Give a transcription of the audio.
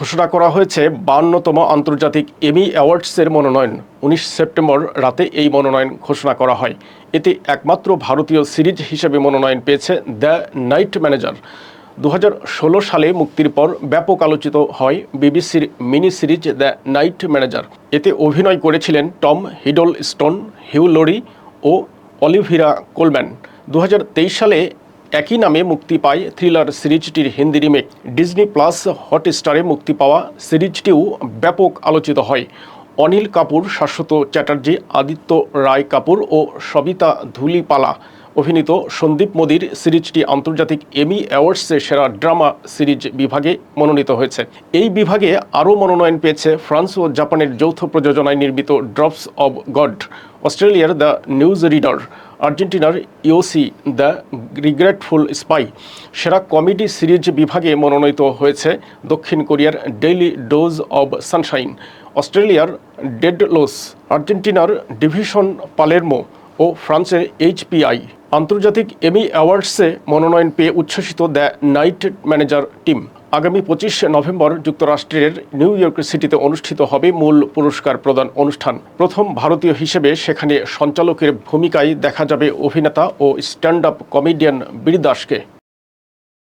ঘোষণা করা হয়েছে বান্নতম আন্তর্জাতিক এমি অ্যাওয়ার্ডসের মনোনয়ন। উনিশ সেপ্টেম্বর রাতে এই মনোনয়ন ঘোষণা করা হয়। এতে একমাত্র ভারতীয় সিরিজ হিসেবে মনোনয়ন পেয়েছে দ্য নাইট ম্যানেজার। দু হাজার ষোলো সালে মুক্তির পর ব্যাপক আলোচিত হয় বিবিসির mini series the night manager. এতে অভিনয় করেছিলেন Tom Hiddleston Hugh Laurie ও অলিভিরা কোলম্যান। দু হাজার তেইশ সালে একই নামে মুক্তি পায় থ্রিলার সিরিজটির হিন্দি রিমেক ডিজনি প্লাস হটস্টারে মুক্তি পাওয়া সিরিজটিও ব্যাপক আলোচিত হয়। অনিল কাপুর, শাশ্বত চ্যাটার্জি, আদিত্য রায় কাপুর ও সবিতা ধুলিপালা। অভিনীত সন্দীপ মোদির সিরিজটি আন্তর্জাতিক এমি অ্যাওয়ার্ডসে সেরা ড্রামা সিরিজ বিভাগে মনোনীত হয়েছে। এই বিভাগে আরও মনোনয়ন পেয়েছে ফ্রান্স ও জাপানের যৌথ প্রযোজনায় নির্মিত ড্রপস অব গড, অস্ট্রেলিয়ার দ্য নিউজ রিডার, আর্জেন্টিনার ইওসি দ্য রিগ্রেটফুল স্পাই। সেরা কমেডি সিরিজ বিভাগে মনোনীত হয়েছে দক্ষিণ কোরিয়ার ডেইলি ডোজ অব সানশাইন, অস্ট্রেলিয়ার ডেডলোস, আর্জেন্টিনার ডিভিশন পালেরমো ও ফ্রান্সের এইচপিআই আন্তর্জাতিক এমি অ্যাওয়ার্ডসে মনোনয়ন পেয়ে উচ্ছ্বসিত দ্য নাইট ম্যানেজার টিম। আগামী পঁচিশে নভেম্বর যুক্তরাষ্ট্রের নিউ ইয়র্ক সিটিতে অনুষ্ঠিত হবে মূল পুরস্কার প্রদান অনুষ্ঠান। প্রথম ভারতীয় হিসেবে সেখানে সঞ্চালকের ভূমিকায় দেখা যাবে অভিনেতা ও স্ট্যান্ড আপ কমেডিয়ান বীরদাসকে